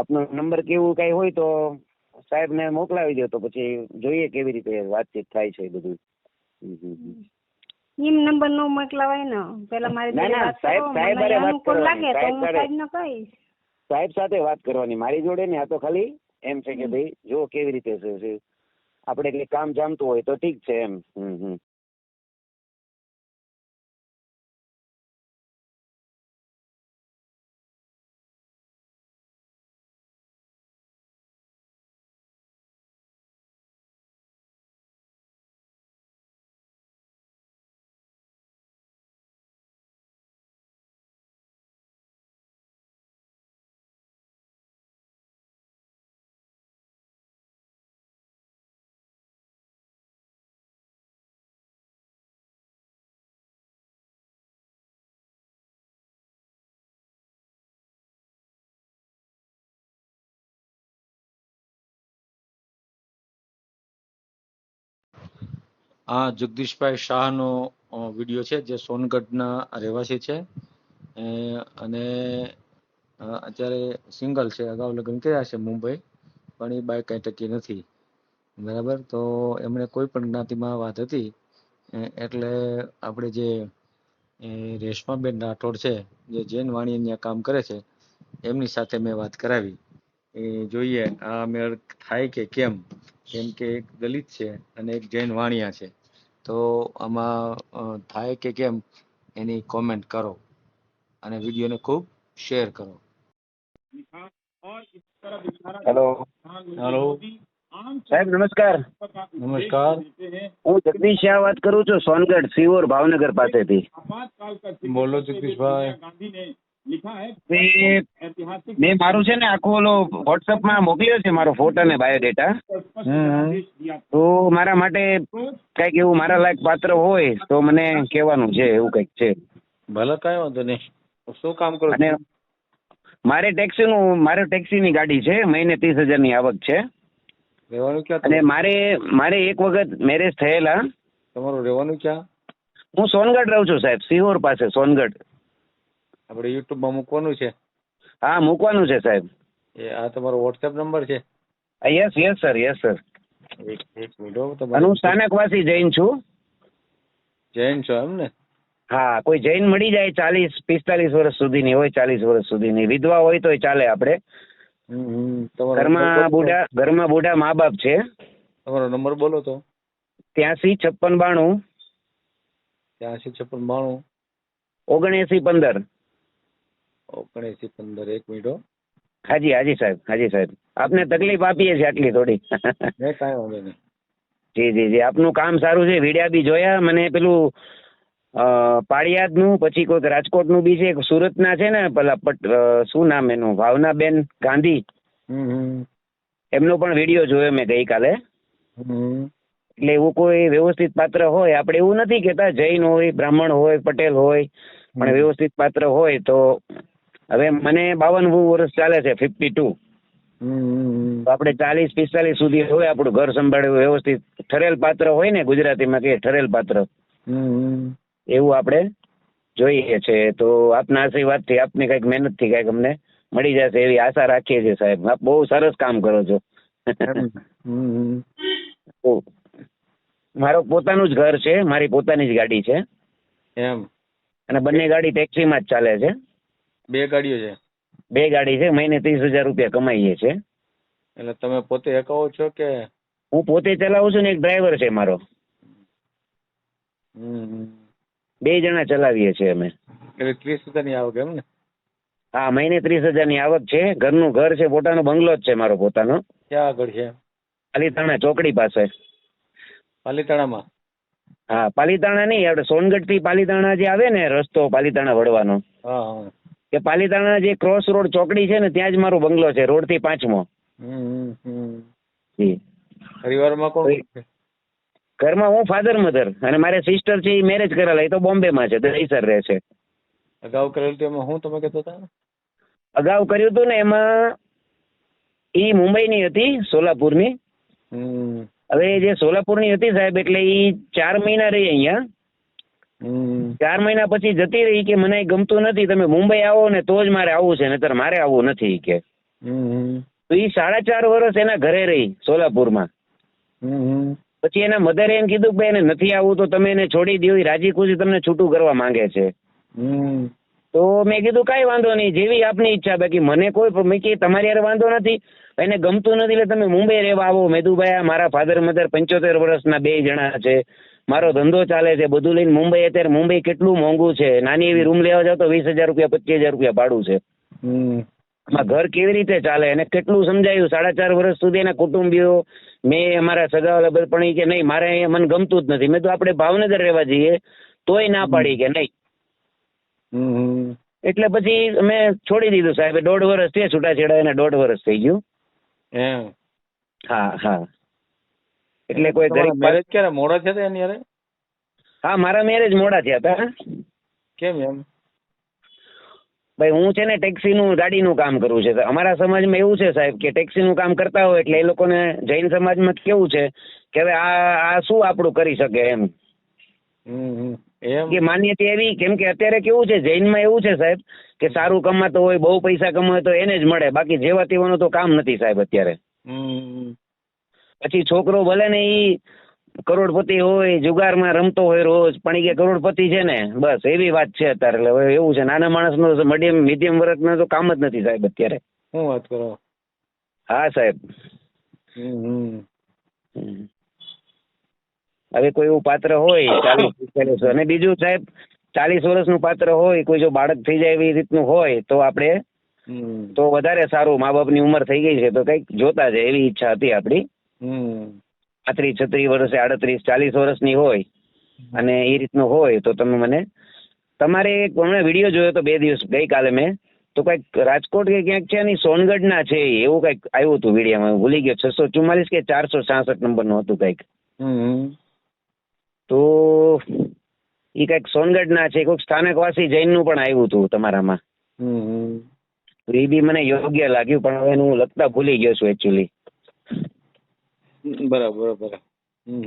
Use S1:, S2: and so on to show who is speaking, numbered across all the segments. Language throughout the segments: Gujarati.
S1: આપનો નંબર કેવું કઈ હોય તો સાહેબને મોકલાવી દો તો પછી જોઈએ કેવી રીતે વાતચીત થાય છે એ બધું.
S2: એમ નંબર નો મોકલાવાય ને પેલા મારી
S1: ના, સાહેબ- સાહેબ અરે વાત કરવાની, સાહેબ.
S2: કહીશ
S1: સાહેબ સાથે વાત કરવાની મારી જોડે ને આ તો ખાલી એમ છે કે ભાઈ જો કેવી રીતે છે. આપણે કંઈ કામ જામતું હોય તો ઠીક છે એમ હમ હમ
S3: આ જગદીશભાઈ શાહનો વીડિયો છે, જે સોનગઢના રહેવાસી છે. અને અત્યારે સિંગલ છે, અગાઉ લગ્ન કર્યા છે મુંબઈ, પણ એ બાય કાંઈ ટકી નથી. બરાબર? તો એમણે કોઈ પણ જ્ઞાતિમાં વાત હતી એટલે આપણે જે રેશમાબેન રાઠોડ છે, જે જૈન વાણી અહીંયા કામ કરે છે, એમની સાથે મેં વાત કરાવી. એ, જોઈએ, આ મેળ થાય કે કેમ? કેમ કે એક દલિત છે અને એક જૈન વાણિયા છે. તો આમાં થાય કે કેમ એની કોમેન્ટ કરો અને વિડીયોને ખૂબ શેર કરો.
S1: હેલો
S3: હેલો
S1: સાહેબ નમસ્કાર.
S3: નમસ્કાર.
S1: હું જગદીશ શાહ વાત કરું છું સોનગઢ સિહોર ભાવનગર પાસેથી.
S3: બોલો જગદીશભાઈ.
S1: મેં મારું છે ને આખું ઓલો વોટ્સઅપમાં મોકલ્યો છે મારો ફોટો અને બાયોડેટા તો મારા માટે કંઈક એવું મારા લાયક પાત્ર હોય તો મને કહેવાનું છે એવું કંઈક છે.
S3: ભલે કઈ વાંધો નહીં. શું કામ કરો
S1: અને મારે ટેક્સીનું મારે ટેક્સીની ગાડી છે મહિને ત્રીસ હજારની આવક છે. અને મારે મારે એક વખત મેરેજ થયેલા.
S3: તમારું રહેવાનું ક્યાં?
S1: હું સોનગઢ રહું છું સાહેબ સિહોર પાસે સોનગઢ.
S3: આપણે યુટ્યુબમાં મૂકવાનું છે.
S1: હા મૂકવાનું છે સાહેબ.
S3: એ આ તમારો વોટ્સએપ નંબર છે?
S1: Yes yes sir yes sir
S3: એક એક મિનિટ હો,
S1: સ્થાનકવાસી જૈન છું.
S3: જૈન છો એમ ને?
S1: હા કોઈ જૈન મળી જાય ચાલીસ પિસ્તાલીસ વર્ષ સુધીની હોય ચાલીસ વર્ષ સુધીની. વિધવા હોય તોય ચાલે આપણે. ઘરમાં બુઢા ઘરમાં બુઢા મા બાપ છે.
S3: તમારો નંબર બોલો તો.
S1: ત્યાંસી છપ્પન બાણું.
S3: ત્યાંસી છપ્પન બાણું.
S1: ઓગણએસી પંદર.
S3: ઓગણએસી પંદર એક મિનિટ હો.
S1: હાજી હાજી સાહેબ હાજી સાહેબ. આપને તકલીફ આપીએ છીએ આટલી થોડી.
S3: કાંઈ વાંધો નહીં.
S1: જી જી જી. આપનું કામ સારું છે વિડિયા બી જોયા. મને પેલું પાળિયાદનું પછી કોઈક રાજકોટનું બી છે સુરતના છે ને પેલા પટ શું નામ એનું? ભાવનાબેન ગાંધી. એમનો પણ વીડિયો જોયો મેં ગઈકાલે. એટલે એવું કોઈ વ્યવસ્થિત પાત્ર હોય. આપણે એવું નથી કહેતા જૈન હોય બ્રાહ્મણ હોય પટેલ હોય પણ વ્યવસ્થિત પાત્ર હોય તો હવે મને બાવન વર્ષ ચાલે છે ફિફ્ટી ટુ. આપણે ચાલીસ પિસ્તાલીસ સુધી હોય આપણું ઘર સંભાળ્યું વ્યવસ્થિત. ઠરેલ પાત્ર હોય ને ગુજરાતીમાં કે ઠરેલ પાત્ર.
S3: હમ.
S1: એવું આપણે જોઈએ છે. તો આપના આશીર્વાદથી આપની કંઈક મહેનતથી કંઈક અમને મળી જશે એવી આશા રાખીએ છીએ સાહેબ. આપ બહુ સરસ કામ કરો છો. મારો પોતાનું જ ઘર છે મારી પોતાની જ ગાડી છે.
S3: એમ.
S1: અને બંને ગાડી ટેક્સીમાં જ ચાલે છે.
S3: બે ગાડીઓ છે.
S1: બે ગાડી છે મહિને ત્રીસ હજાર રૂપિયા કમાઈએ છે
S3: એટલે તમે પોતે એકાવો છો કે?
S1: હું પોતે ચલાવું છું ને એક ડ્રાઈવર છે મારો. બે જણા ચલાવીએ છીએ અમે.
S3: એટલે ત્રીસ હજારની આવક એમ ને?
S1: હા મહિને ત્રીસ હજારની આવક છે. ઘરનું ઘર છે પોતાનો બંગલો જ છે મારો પોતાનો.
S3: ક્યાં આગળ છે?
S1: પાલીતાણા ચોકડી પાસે.
S3: પાલીતાણામાં?
S1: હા પાલીતાણા નહીં આપણે સોનગઢથી પાલીતાણા જે આવે ને રસ્તો પાલીતાણા વળવાનો.
S3: હા હા.
S1: કે પાલીતાણા જે ક્રોસ રોડ ચોકડી છે ને ત્યાં જ મારો બંગલો છે રોડથી પાંચમો.
S3: પરિવારમાં કોણ
S1: ઘરમાં હું ફાધર મધર અને મારે સિસ્ટર છે એ મેરેજ કરેલા એ તો બોમ્બેમાં છે દહીસર રહે છે
S3: અગાઉ કરેલું તો એમાં હું તમે કહેતો હતા
S1: અગાઉ કર્યું હતું ને એમાં એ મુંબઈની હતી સોલાપુરની
S3: હમ.
S1: હવે જે સોલાપુરની હતી સાહેબ એટલે એ ચાર મહિના રહી અહીંયા. ચાર મહિના પછી જતી રહી કે મને ગમતું નથી તમે મુંબઈ આવો ને તો જ મારે આવવું છે નહીતર મારે આવવું નથી કે. તો એ સાડા ચાર વર્ષ એના ઘરે રહી સોલાપુરમાં. પછી એના મધરે એમ કીધું કે એને નથી આવવું તો તમે એને છોડી દો એ રાજી ખુશી તમને છૂટું કરવા માંગે છે. તો મેં કીધું કાંઈ વાંધો નહીં જેવી આપની ઈચ્છા બાકી મને કોઈ મેં કે તમારી યાર વાંધો નથી એને ગમતું નથી એટલે તમે મુંબઈ રહેવા આવો. મેદુભાઈ આ મારા ફાધર મધર પંચોતેર વર્ષના બે જણા છે મારો ધંધો ચાલે છે બધું લઈને મુંબઈ અત્યારે મુંબઈ કેટલું મોંઘું છે. નાની એવી રૂમ લેવા જાવ તો વીસ હજાર રૂપિયા પચીસ હજાર રૂપિયા ભાડું છે. ઘર કેવી રીતે ચાલે એને કેટલું સમજાયું? સાડા ચાર વર્ષ સુધી એના કુટુંબીઓ મેં અમારા સગાવાલા બધા પણ કે નહીં મારે અહીંયા મને ગમતું જ નથી. મેં તો આપણે ભાવનગર રહેવા જઈએ તોય ના પાડી કે નહીં. એટલે પછી અમે છોડી દીધું સાહેબ. દોઢ વર્ષ થયા છૂટાછેડા એને દોઢ વર્ષ થઈ ગયું. હા હા. એટલે કોઈ ગરીબ
S3: મેરેજ ક્યારે? મોડા છે એની યારે
S1: હા મારા મેરેજ મોડા થયા હતા
S3: કેમ એમ?
S1: ભાઈ હું છે ને ટેક્સીનું ગાડીનું કામ કરું છે. અમારા સમાજમાં એવું છે સાહેબ કે ટેક્સીનું કામ કરતા હોય એટલે એ લોકોને જૈન સમાજમાં કેવું છે કે હવે આ આ શું આપણું કરી શકે એમ? કે માન્યતા એવી કેમ કે અત્યારે કેવું છે જૈનમાં એવું છે સાહેબ કે સારું કમાતો હોય બહુ પૈસા કમાય તો એને જ મળે. બાકી જેવા તેવાનું તો કામ નથી સાહેબ અત્યારે. પછી છોકરો ભલે ને ઈ કરોડપતિ હોય જુગારમાં રમતો હોય રોજ પણ એ કે કરોડપતિ છે ને બસ એવી વાત છે અત્યારે. એટલે હવે એવું છે નાના માણસનો મીડિયમ મીડિયમ વર્ગનો તો કામ જ નથી સાહેબ અત્યારે.
S3: શું વાત કરો?
S1: હા સાહેબ. હવે કોઈ એવું પાત્ર હોય ચાલીસ અને બીજું સાહેબ ચાલીસ વર્ષનું પાત્ર હોય કોઈ જો બાળક થઈ જાય એવી રીતનું હોય તો આપણે તો વધારે સારું મા બાપની ઉંમર થઈ ગઈ છે તો કંઈક જોતા છે એવી ઈચ્છા હતી આપણી. પાંત્રીસ છત્રીસ વર્ષે આડત્રીસ ચાલીસ વર્ષની હોય અને એ રીતનું હોય તો તમે મને તમારે એક હમણાં વીડિયો જોયો તો બે દિવસ ગઈકાલે મેં તો કંઈક રાજકોટ કે ક્યાંક છે ને સોનગઢના છે એવું કંઈક આવ્યું હતું વિડીયામાં ભૂલી ગયો છસો ચુમ્માલીસ કે ચારસો છાસઠ નંબરનું હતું કંઈક. તો એ કંઈક સોનગઢના છે કોઈક સ્થાનકવાસી જૈનનું પણ આવ્યું હતું તમારામાં. તો એ બી મને યોગ્ય લાગ્યું પણ હવે હું લખતા ભૂલી ગયો છું એકચ્યુઅલી
S3: બરાબર બરાબર.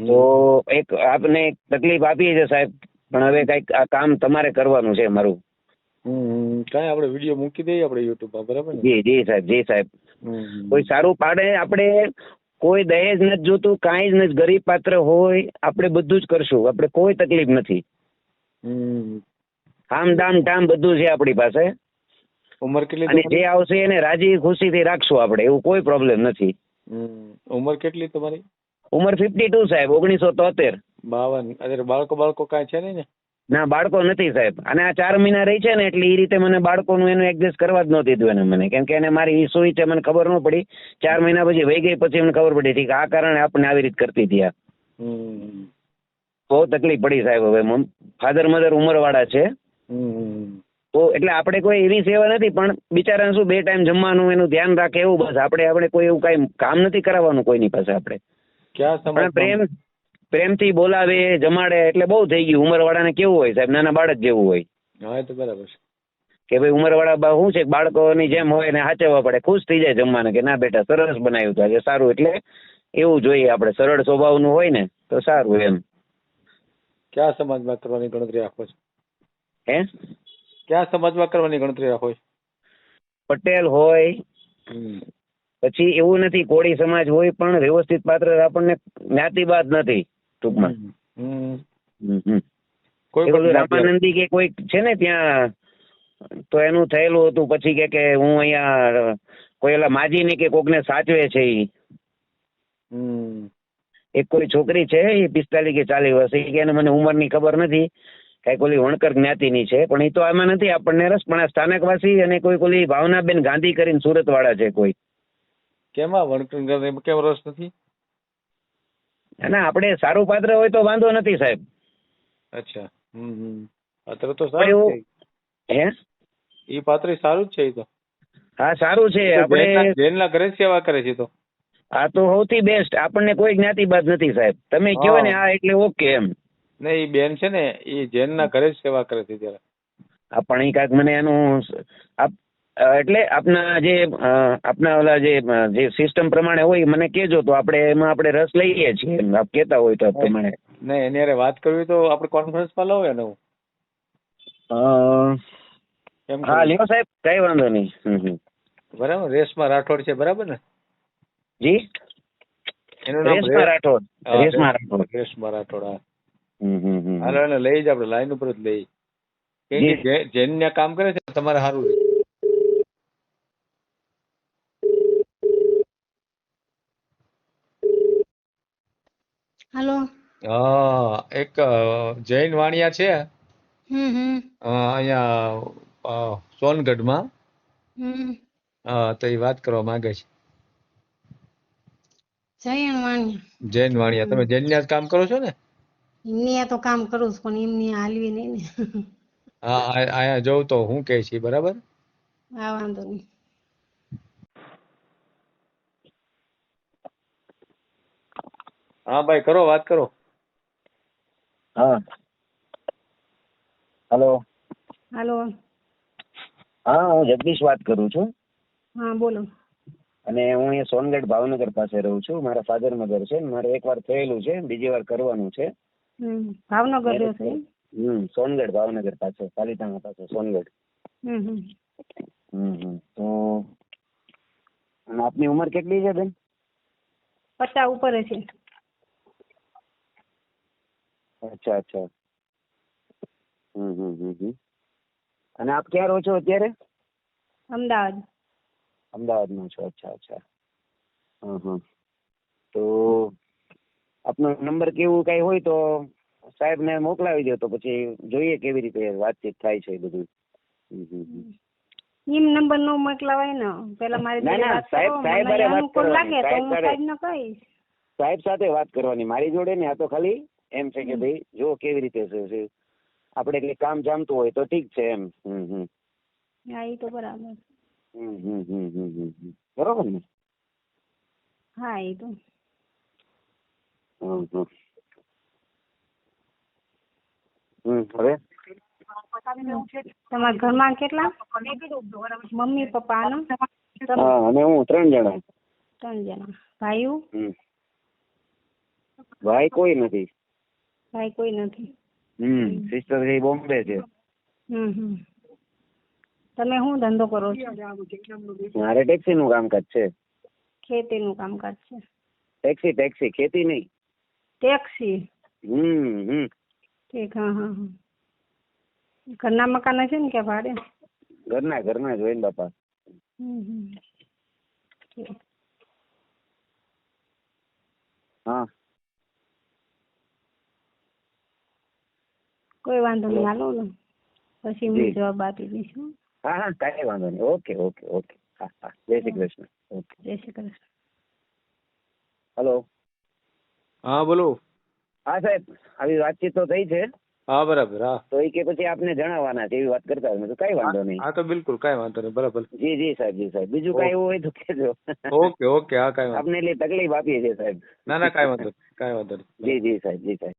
S1: તો એક આપને એક તકલીફ આપીએ છે સાહેબ પણ હવે કંઈક આ કામ તમારે કરવાનું છે મારું.
S3: કાંઈ આપણે વીડિયો મૂકી દઈએ આપણે યુટ્યુબ પર બરાબર
S1: જી જી સાહેબ જી સાહેબ. કોઈ સારું પાડે આપણે? કોઈ દહેજ નથી જોતું કાંઈ જ નથી. ગરીબ પાત્ર હોય આપણે બધું જ કરશું. આપણે કોઈ તકલીફ નથી. આમ દામ ટામ બધું છે આપણી પાસે.
S3: ઉંમર કેટલી
S1: અને જે આવશે એને રાજી ખુશીથી રાખશું આપણે એવું કોઈ પ્રોબ્લેમ નથી.
S3: ઉંમર કેટલી તમારી?
S1: ઉંમર ફિફ્ટી ટુ સાહેબ ઓગણીસો તોતેર.
S3: બાવન. અત્યારે બાળકો બાળકો કાંઈ છે નહીં ને?
S1: ના બાળકો નથી સાહેબ. અને આ ચાર મહિના રહી છે ને એટલે એ રીતે મને બાળકોનું એનું એડજસ્ટ કરવા જ નહોતું દીધું એને મને. કેમ કે એને મારી ઈસુ છે મને ખબર ન પડી. ચાર મહિના પછી વહી ગઈ પછી મને ખબર પડી. હતી કે આ કારણે આપણને આવી રીતે કરતી હતી આ. બહુ તકલીફ પડી સાહેબ હવે. ફાધર મધર ઉંમરવાળા છે. એટલે આપણે કોઈ એવી સેવા નથી પણ બિચારાને શું બે ટાઈમ જમવાનું એનું ધ્યાન રાખે એવું બસ. આપણે આપણે કોઈ એવું કઈ કામ નથી કરાવવાનું કોઈની પાસે આપણે. પણ પ્રેમ પ્રેમથી બોલાવે જમાડે એટલે બહુ થઈ ગયું. ઉંમરવાળાને કેવું હોય સાહેબ? નાના બાળક જેવું હોય.
S3: હા તો બરાબર છે.
S1: કે ભાઈ ઉંમરવાળા બા શું છે? બાળકોની જેમ હોય ને સાચવવા પડે. ખુશ થઈ જાય જમવાને કે ના બેટા સરસ બનાવ્યું તો આજે સારું. એટલે એવું જોઈએ આપણે. સરળ સ્વભાવનું હોય ને તો સારું એમ.
S3: ક્યાં સમાજમાં કરવાની ગણતરી રાખો છો?
S1: હે?
S3: કયા સમાજમાં કરવાની ગણતરી રાખો
S1: પટેલ હોય પછી એવું નથી કોળી સમાજ હોય પણ વ્યવસ્થિત પાત્ર આપણને જ્ઞાતિવાદ નથી ટૂંકમાં.
S3: કોઈ
S1: રામાનંદી કે કોઈક છે ને ત્યાં તો એનું થયેલું હતું પછી કે કે હું અહીંયા કોઈ ઓલા માજીને કે કોકને સાચવે છે ઈ. એક કોઈ છોકરી છે એ પિસ્તાલીસ કે ચાલીસ વર્ષ એ કે મને ઉંમરની ખબર નથી. કંઈક ઓલી વણકર જ્ઞાતિની છે પણ એ તો આમાં નથી. આપણને રસ પણ આ સ્થાનકવાસી અને કોઈ ઓલી ભાવનાબેન ગાંધી કરીને સુરત વાળા છે કોઈ.
S3: કેમાં વણકર કેમ રસ નથી?
S1: ના આપણે સારું પાત્ર હોય તો વાંધો નથી સાહેબ.
S3: અચ્છા હમ પાત્ર તો સારું
S1: હે?
S3: એ પાત્ર સારું જ છે એ તો.
S1: હા સારું છે આપણે
S3: જેલના ઘરે સેવા કરે છે તો.
S1: આ તો સૌથી બેસ્ટ આપણને કોઈ જ્ઞાતિ બાદ નથી સાહેબ. તમે કહો ને આ એટલે ઓકે એમ.
S3: ને એ બેન છે ને એ જૈનના ઘરે જ સેવા કરે છે ત્યારે.
S1: પણ એ કાંઈક મને એનું આપ એટલે આપના જે આપના ઓલા જે જે સિસ્ટમ પ્રમાણે હોય મને કહેજો તો આપણે એમાં આપણે રસ લઈએ છીએ આપ કહેતા હોય તો પ્રમાણે.
S3: ને એની અરે વાત કરવી તો આપણે કોન્ફરન્સમાં લો ને હું
S1: લ્યો સાહેબ કઈ વાંધો નહીં.
S3: બરાબર રેશમા રાઠોડ છે બરાબર ને?
S1: જી?
S3: એનું નામ
S1: રેશમા રાઠોડ રેશમા રાઠોડ.
S3: રેશમા રાઠોડ હા. હાલો એને લઈ જ આપણે લાઈન ઉપર જ લઈ. કે
S1: જી.
S3: જે- કામ કરે છે તમારે સારું રહે
S2: હાલો.
S3: હા એક જૈન વાણિયા છે.
S2: હમ હમ.
S3: અ, અહીંયા સોનગઢમાં.
S2: હમ.
S3: હા તો એ વાત કરવા માંગે છે.
S2: જૈન વાણિયા.
S3: જૈન વાણિયા. તમે જૈનના જ કામ કરો છો ને?
S2: એમની તો કામ કરું છું પણ એમની હાલવી નહીં ને.
S3: હા અહીંયા જોઉં તો હું કે છે બરાબર?
S2: હા વાંધો નહીં.
S3: હા ભાઈ કરો વાત કરો.
S1: હા. હેલો.
S2: હેલો.
S1: હા હું જગદીશ વાત કરું છું.
S2: હા બોલો.
S1: અને હું અહીંયા સોનગઢ ભાવનગર પાસે રહું છું. મારા ફાધર મધર છે મારે એકવાર થયેલું છે બીજી વાર કરવાનું છે.
S2: ભાવનગર રહેશે છે
S1: હમ સોનગઢ ભાવનગર પાસે પાલીતાણા પાસે સોનગઢ.
S2: હમ હમ.
S1: તો અને આપની ઉંમર કેટલી છે બેન?
S2: પચાસ ઉપર છે
S1: અચ્છા અચ્છા. હમ હમ હમ હમ. અને આપ ક્યાં રહો છો અત્યારે?
S2: અમદાવાદ.
S1: અમદાવાદમાં છો અચ્છા અચ્છા. હમ હમ. તો આપનો નંબર કેવું કાંઈ હોય તો સાહેબને મોકલાવી દો તો પછી જોઈએ કેવી રીતે વાતચીત થાય છે એ બધું.
S2: એમ નંબર નો મોકલાવાય ને. પેલા મારી
S1: ના, ના, સાહેબ- સાહેબ અરે વાત કરવાની,
S2: લાગે તો
S1: સાહેબ
S2: હું સાહેબ
S1: સાહેબ સાથે વાત કરવાની. મારી જોડે ને આ તો ખાલી એમ છે કે ભાઈ જો કેવી રીતે છે. આપણે કંઈ કામ જામતું હોય તો ઠીક છે એમ. હમ હમ.
S2: હા એ તો બરાબર.
S1: હમ હમ હમ હમ. બરોબર ને?
S2: હા એ તો.
S1: હવે?
S2: તમારા ઘરમાં કેટલા? મમ્મી પપ્પા
S1: હા અને હું ત્રણ જણા.
S2: ત્રણ જણા. ભાઈઓ
S1: ભાઈ કોઈ નથી.
S2: ભાઈ કોઈ નથી.
S1: હમ સિસ્ટર છે બોમ્બે છે.
S2: હમ હમ. તમે શું ધંધો કરો છો?
S1: મારે ટેક્સી નું કામકાજ છે.
S2: ખેતીનું કામકાજ છે.
S1: ટેક્સી ટેક્સી ખેતી નહીં.
S2: ટેક્સી?
S1: હમ હમ.
S2: ઠીક હા હા હા. ઘરના મકાન છે ને કે ભાડે?
S1: ઘરના ઘરના જોઈને બાપા.
S2: હમ હમ. ઠીક.
S1: હા.
S2: કોઈ વાંધો નહીં હાલો. ને પછી હું જવાબ આપી દઈશ હા.
S1: હા કાંઈ વાંધો નહીં. Okay okay okay. હા હા. જય શ્રી કૃષ્ણ. ઓકે.
S2: જય શ્રી કૃષ્ણ.
S1: હલો.
S3: હા બોલો.
S1: હા સાહેબ આવી વાતચીત તો થઈ છે.
S3: હા બરાબર હા.
S1: તો એ કે પછી આપને જણાવવાના છે એવી વાત કરતા મેં કીધું કાંઈ વાંધો નહીં.
S3: હા તો બિલકુલ કઈ વાંધો નહીં બરાબર.
S1: જી જી સાહેબ જી સાહેબ. બીજું કઈ એવું હોય તો કહેજો.
S3: ઓકે ઓકે હા કઈ વાંધો
S1: આપને એટલે તકલીફ આપીએ છીએ સાહેબ.
S3: ના ના કઈ વાંધો નહીં કઈ વાંધો નહીં.
S1: જી જી સાહેબ જી સાહેબ.